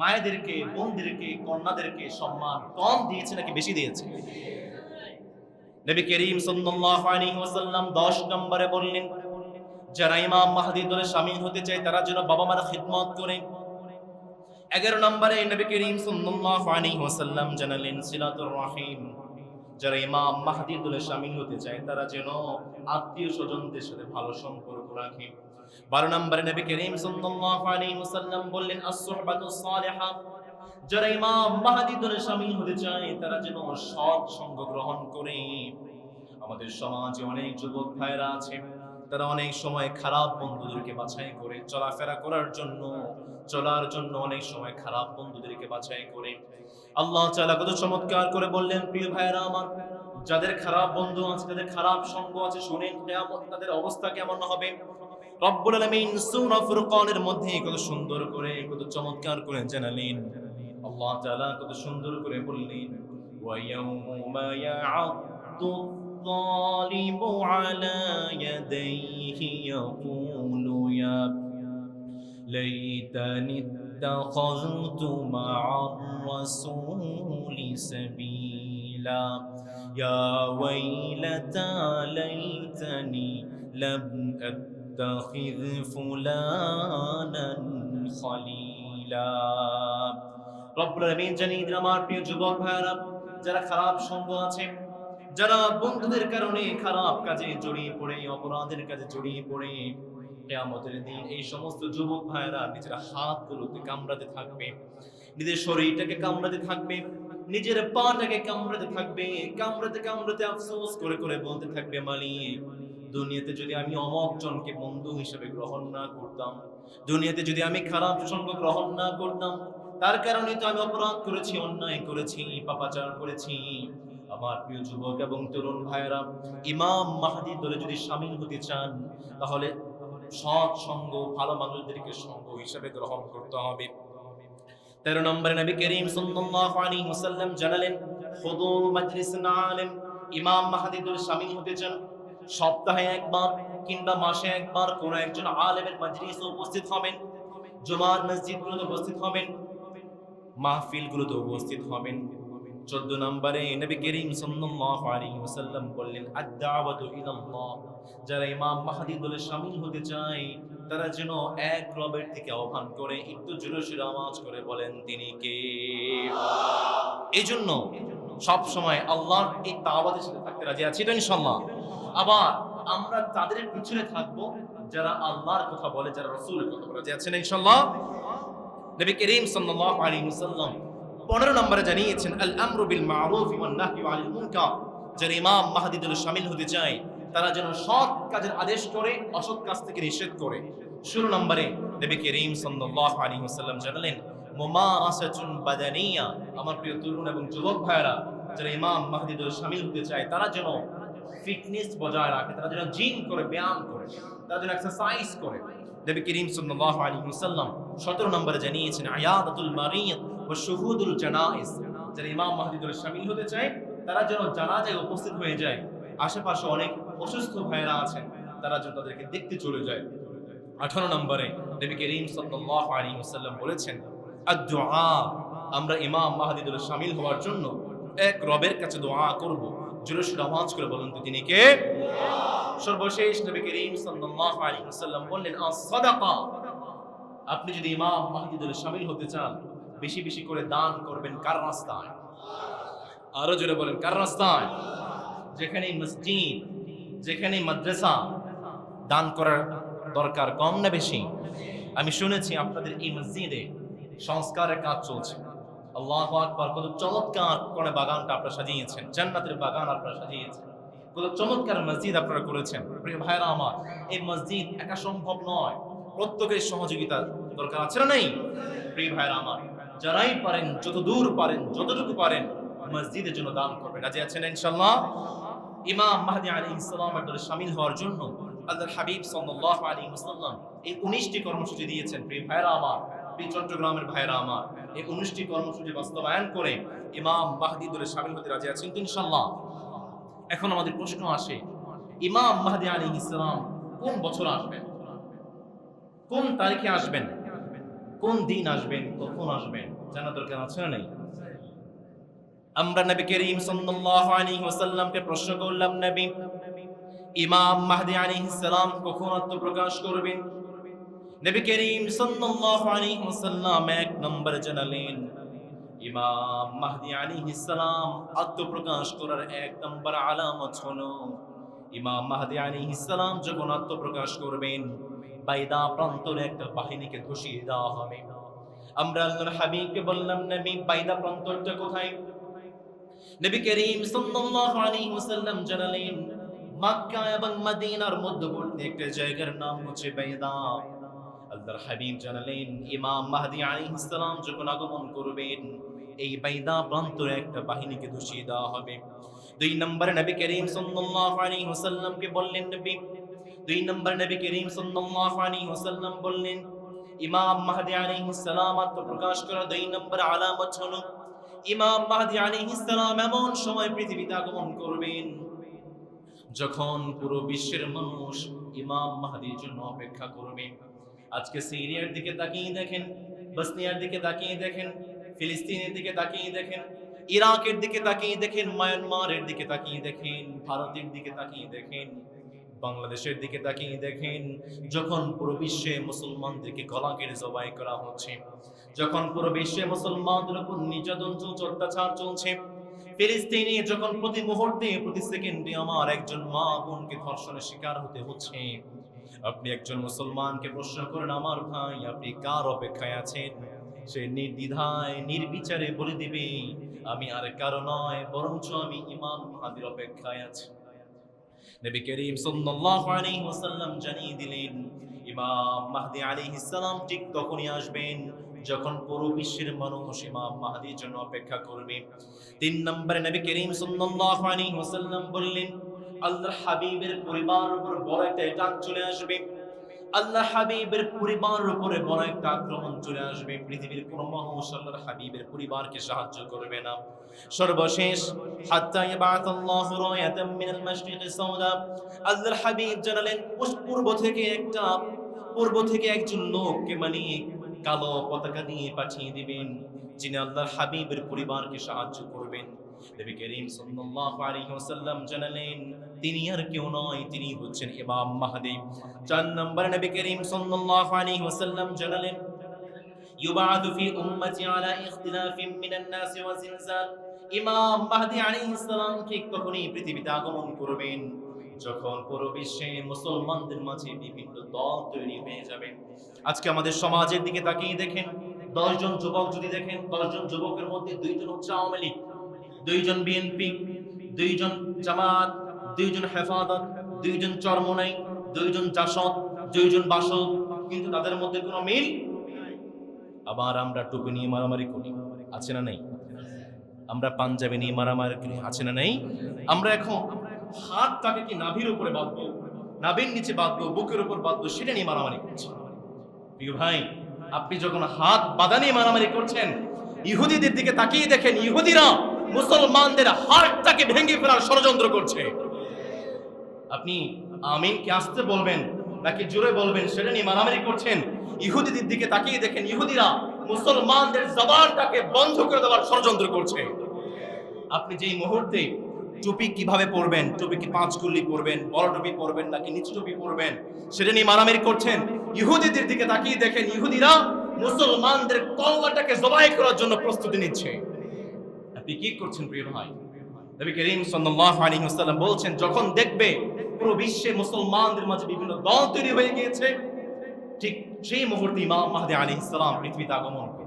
মায়েদেরকে, বোনদেরকে, কন্যাদেরকে সম্মান কম দিয়েছে নাকি বেশি দিয়েছে? নবী করিম ওয়াসাল্লাম 10 নম্বরে বললেন, যারা ইমাম মাহদি দলে শামিল হতে চায় তারা যেন বাবা মার খিদমত করে। এগারো নম্বরে নবী করিম ওয়াসাল্লাম জানালেন সিলাতুর রাহিম, যারা ইমাম মাহদি দলে শামিল হতে চায় তারা যেন আত্মীয় স্বজনদের সাথে ভালো সম্পর্ক রাখে। বারো নম্বরে নবী করিম সাল্লাল্লাহু আলাইহি ওয়াসাল্লাম বললেন আস-সুহবাতুস সালিহা। যারা ইমাম মাহদি দলে শামিল হতে চায়, তারা যেন সৎ সঙ্গ গ্রহণ করে। আমাদের সমাজে অনেক যুবক ভাইরা আছে, তারা অনেক সময় খারাপ বন্ধুদেরকে বাছাই করে চলাফেরা করার জন্য, চলার জন্য অনেক সময় খারাপ বন্ধুদেরকে বাছাই করে। আল্লাহ তাআলা কত চমৎকার করে বললেন, প্রিয় ভাইরা আমার যাদের খারাপ বন্ধু আছে যাদের খারাপ সঙ্গ আছে শুনেন কিয়ামত তাদের অবস্থা কেমন হবে রব্বুল আলামিন সূরা ফুরকানের মধ্যে কত সুন্দর করে কত চমৎকার করে জানালেন আল্লাহ তাআলা কত সুন্দর করে বললেন ওয়ায়াউমা ইয়া'আদ্দু الظالم على يديه يقول يا ليتني اتخذت مع الرسول سبيلا يا ويلتى ليتني لم اتخذ فلانا خليلا রব্বুল আলামিন জানিয়ে দিন আমার প্রিয় যুবক ভাইরা যারা খারাপ সঙ্গ আছে যারা বন্ধুদের কারণে খারাপ কাজে জড়িয়ে পড়ে অপরাধের কাজে জড়িয়ে পড়ে কেয়ামতের দিন এই সমস্ত যুবক ভাইরা নিজের হাতগুলোতে কামড়াতে থাকবে নিজের শরীরটাকে কামড়াতে থাকবে নিজের পাটাকে কামড়াতে থাকবে, কামড়াতে কামড়াতে আফসোস করে করে বলতে থাকবে, মালিক, দুনিয়াতে যদি আমি অমক জনকে বন্ধু হিসেবে গ্রহণ না করতাম, দুনিয়াতে যদি আমি খারাপ সঙ্গ গ্রহণ না করতাম, তার কারণে তো আমি অপরাধ করেছি, অন্যায় করেছি, পাপাচার করেছি। আমার প্রিয় যুবক এবং তরুণ ভাইয়েরা, ইমাম মাহাদি দলে যদি সামিল হতে চান, তাহলে সৎ সঙ্গ ভালো মানুষদেরকে সঙ্গ হিসাবে গ্রহণ করতে হবে। তেরো নম্বরে নবী করিম সাল্লাল্লাহু আলাইহি ওয়াসাল্লাম জানালেন, খুদু মাজলিসনা আলেম ইমাম মাহাদি দলে সামিল হতে চান। সপ্তাহে একবার কিংবা মাসে একবার কোন একজন আলেমের মাজলিসে উপস্থিত হবেন, জুমার মসজিদগুলোতে উপস্থিত হবেন, মাহফিলগুলোতে উপস্থিত হবেন। চোদ্দ নম্বরে নবী করিম ওয়াসাল্লাম বললেন যারা ইমাম মাহদি দলে শামিল হতে চায়, তারা যেন এক রবের থেকে আহ্বান করে, একটু জোরে আওয়াজ করে বলেন, তিনি কে? এই জন্য সব সময় আল্লাহর এই দাওয়াতের সাথে থাকতে রাজি আছি তো ইনশাআল্লাহ। আবার আমরা তাদের পিছনে থাকব, যারা আল্লাহর কথা বলে, যারা রাসূলের কথা বলে, রাজি আছেন ইনশাআল্লাহ? নবী করিম সাল্লাল্লাহু আলাইহি ওয়াসাল্লাম পনেরো নম্বরে জানিয়েছেন আল আমরু বিল মারুফ আনিল মুনকার। যারা ইমাম মাহদি দলে শামিল হতে চায়, তারা যেন সৎ কাজের আদেশ করে, অসৎ কাজ থেকে নিষেধ করে। ষোলো নম্বরে নবী করিম সাল্লাল্লাহু আলাইহি ওয়াসাল্লাম জানালেন, মুমারাসাতুন বাদানিয়া। আমার প্রিয় তরুণ এবং যুবক ভাইরা যারা ইমাম মাহদি দলে শামিল হতে চায়, তারা যেন ফিটনেস বজায় রাখে, তারা যেন জিম করে, ব্যায়াম করে, তারা যেন এক্সারসাইজ করে। নবী করিম সাল্লাল্লাহু আলাইহি ওয়াসাল্লাম 17 নম্বরে জানিয়েছেন, আয়াদাতুল মারিদ শুহুদুল জানাইজ, যারা ইমাম মাহদি দলে শামিল হতে চায়, তারা যেন জানাজায় উপস্থিত হয়ে যায়। আশেপাশে অনেক অসুস্থ ভাইরা আছেন, তারা যেন তাদেরকে দেখতে চলে যায়। 18 নম্বরে নবী করিম সাল্লাল্লাহু আলাইহি ওয়াসাল্লাম বলেছেন, আদ-দুআ, আমরা ইমাম মাহদি সামিল হওয়ার জন্য এক রবের কাছে দোয়া করব। জোরে সোরে আওয়াজ করে বলুন তো তিনি কে? সর্বশেষ নবী করিম সাল্লাল্লাহু আলাইহি ওয়াসাল্লাম বললেন, আস-সাদাকা, আপনি যদি ইমাম মাহদি দলে শামিল হতে চান বেশি বেশি করে দান করবেন কার রাস্তায় আরও জোরে বলেন কার রাস্তায় যেখানে মসজিদ, যেখানে মাদ্রাসা, দান করার দরকার কম না বেশি? আমি শুনেছি আপনাদের এই মসজিদে সংস্কারের কাজ চলছে। আল্লাহ আকবার, কত চমৎকার করে বাগানটা আপনারা সাজিয়েছেন, জান্নাতের বাগান আপনারা সাজিয়েছেন। কত চমৎকার মসজিদ আপনারা করেছেন। প্রিয় ভাইরা আমার, এই মসজিদ একা সম্ভব নয়। প্রত্যেকের সহযোগিতা দরকার আছে না নেই? প্রিয় ভাইরা আমার যারাই পারেন যত দূর পারেন, যতটুকু পারেন মসজিদের জন্য দান করবেন। রাজি আছেন ইনশাল্লাহ ইমাম মাহদি আলী সালামের দলে সামিল হওয়ার জন্য আল্লাহ হাবিব সাল্লাল্লাহু আলাইহি ওয়াসাল্লাম এই 19টি কর্মসূচি দিয়েছেন। প্রিয় ভাইরা আমার, প্রিয় চট্টগ্রামের ভাইরা আমার, এই 19টি কর্মসূচি বাস্তবায়ন করে ইমাম মাহদি দলে সামিল হতে রাজি আছেন তো ইনশাল্লাহ এখন আমাদের প্রশ্ন আসে, ইমাম মাহদি আলাইহিস ইসলাম কোন বছর আসবেন? কোন তারিখে আসবেন? কোন দিন আসবেন, কখন আসবেন জানা দরকার আছে না নেই? আমরা নবী করিম সাল্লাল্লাহু আলাইহি ওয়াসাল্লামকে প্রশ্ন করলাম, নবী, ইমাম মাহদি আলাইহিস সালাম কখন আত্মপ্রকাশ করবেন? নবী করিম সাল্লাল্লাহু আলাইহি ওয়াসাল্লাম এক নম্বর জানালেন, ইমাম মাহদি আলাইহিস সালাম আত্মপ্রকাশ করার এক নম্বর আলামত হলো, ইমাম মাহদি আলাইহিস সালাম যখন আত্মপ্রকাশ করবেন বাইদা প্রান্তরে একটা বাহিনীকে ধসিয়ে দেওয়া হবে। আমরা আল্লাহর হাবিবকে বললাম, নবী, বাইদা প্রান্তরটা কোথায়? নবী করিম সাল্লাল্লাহু আলাইহি ওয়াসাল্লাম জানালেন, মক্কা এবং মদিনার মধ্যবর্তী একটা জায়গার নাম হচ্ছে বাইদা। আল্লাহর হাবিব জানালেন, ইমাম মাহদি আলাইহিস সালাম যখন আগমন করবেন, এই বাইদা প্রান্তরে একটা বাহিনীকে ধসিয়ে দেওয়া হবে। দুই নম্বরে নবী করিম সাল্লাল্লাহু আলাইহি ওয়াসাল্লামকে বললেন, নবী দুই নম্বর নবী করিম সাল্লাল্লাহু আলাইহি ওয়াসাল্লাম বললেন, ইমাম মাহদি আলাইহিস সালাম আত্মপ্রকাশ করা দুই নম্বর আলামত হলো, ইমাম মাহদি আলাইহিস সালাম এমন সময় পৃথিবীতে আগমন করবেন, যখন পুরো বিশ্বের মানুষ ইমাম মাহদির জন্য অপেক্ষা করবে। আজকে সিরিয়ার দিকে তাকিয়ে দেখেন, বসনিয়ার দিকে তাকিয়ে দেখেন, ফিলিস্তিনের দিকে তাকিয়ে দেখেন, ইরাকের দিকে তাকিয়ে দেখেন, মায়ানমারের দিকে তাকিয়ে দেখেন, ভারতের দিকে তাকিয়ে দেখেন। বাংলাদেশের দিকে তাকিয়ে দেখেন, যখন পুরো বিশ্বে মুসলমানদেরকে কেটে জবাই করা হচ্ছে, যখন পুরো বিশ্বে মুসলমানদের উপর নির্যাতন চলছে, অত্যাচার চলছে, ফিলিস্তিনে যখন প্রতি মুহূর্তে, প্রতি সেকেন্ডে আমার একজন মা বোনকে ধর্ষণের শিকার হতে হচ্ছে, আপনি একজন মুসলমানকে প্রশ্ন করেন, আমার ভাই, আপনি কার অপেক্ষায় আছেন? সে নির্দ্বিধায়, নির্বিচারে বলে দিবে, আমি আর কারও নয়, বরঞ্চ আমি ইমাম মাহাদির অপেক্ষায় আছি। নবী করিম সাল্লাল্লাহু আলাইহি ওয়াসাল্লাম জানিয়ে দিলেন, ইমাম মাহদি আলাইহিস সালাম ঠিক তখনই আসবেন যখন পুরো বিশ্বের মানুষ ইমাম মাহদির জন্য অপেক্ষা করবে। তিন নম্বরে নবী করিম সাল্লাল্লাহু আলাইহি ওয়াসাল্লাম বললেন, আল্লাহর হাবিবের পরিবার উপর বড় একটা চলে আসবে। আল্লাহ হাবিবের পরিবারের উপরে বড় একটা আক্রমণ চলে আসবে। পৃথিবীর কোন মানুষ আল্লাহর হাবিবের পরিবারকে সাহায্য করবে না। সর্বশেষ, হাত্তা ইয়াবাত আল্লাহু রায়াতাম মিনাল মাশরিকি সাওদা আল্লাহর হাবিব জানালেন পূর্ব থেকে একটা, পূর্ব থেকে একজন লোককে মানে কালো পতাকা নিয়ে পাঠিয়ে দিবেন, যিনি আল্লাহর হাবিবের পরিবারকে সাহায্য করবেন। নবী করিম সাল্লাল্লাহু আলাইহি ওয়াসাল্লাম জানালেন তিনি আর কেউ নয় তিনি হচ্ছেন ইমাম মাহদি চার নম্বরে নবী করিম সাল্লাল্লাহু আলাইহি ওয়াসাল্লাম জানালেন يبعث في أمتي على اختلاف من الناس وزلزال ইমাম মাহদি আলাইহিস সালাম ঠিক তখনই পৃথিবীতে আগমন করবেন যখন পুরো বিশ্বে মুসলমানদের মাঝে বিভিন্ন দল তৈরি হয়ে যাবে আজকে আমাদের সমাজের দিকে তাকিয়ে দেখেন দশজন যুবক যদি দেখেন দশজন যুবকের মধ্যে দুইজন হচ্ছে আওয়ামী লীগ দুইজন বিএনপি দুইজন জামাত দুইজন হেফাজত, দুইজন চর্ম চরমনাই দুইজন জাসদ, দুইজন বাসদ, কিন্তু তাদের মধ্যে কোনো মিল আবার আমরা টুপি নিয়ে মারামারি করি, আছে না নেই? আমরা পাঞ্জাবি নিয়ে মারামারি করি, আছে না নেই? আমরা এখন হাতটাকে কি নাভির উপরে বাঁধবো, নাভির নিচে বাঁধবো, বুকের উপর বাঁধবো, সেটা নিয়ে মারামারি করছি। প্রিয় ভাই, আপনি যখন হাত বাঁধা নিয়ে মারামারি করছেন, ইহুদিদের দিকে তাকিয়ে দেখেন, ইহুদিরা মুসলমানদের হাতটাকে ভেঙে ফেলার ষড়যন্ত্র করছে। আপনি আমিনকে আসতে বলবেন নাকি জোরে বলবেন? সেটা নিয়ে মারামারি করছেন। ইহুদিদের দিকে তাকিয়ে দেখেন ইহুদিরা মুসলমানদের জবানটাকে বন্ধ করে দেওয়ার ষড়যন্ত্র করছে। আপনি যেই মুহূর্তে টুপি কীভাবে পরবেন? টুপি কি পাঁচ কুল্লি পরবেন, বড় টুপি পরবেন নাকি নিচু টুপি পরবেন? সেটা নিয়ে মারামারি করছেন। ইহুদিদের দিকে তাকিয়ে দেখেন ইহুদিরা মুসলমানদের কল্লাটাকে জবাই করার জন্য প্রস্তুতি নিচ্ছে। আপনি কি করছেন প্রিয় ভাই? নবী করিম সাল্লাল্লাহু আলাইহি ওয়াসাল্লাম বলছেন, যখন দেখবে পুরো বিশ্বে মুসলমানদের মাঝে বিভিন্ন দল তৈরি হয়ে গিয়েছে। ঠিক সেই মুহূর্তে ইমাম মাহদে আলী ইসলাম পৃথিবীতে আগমন করবে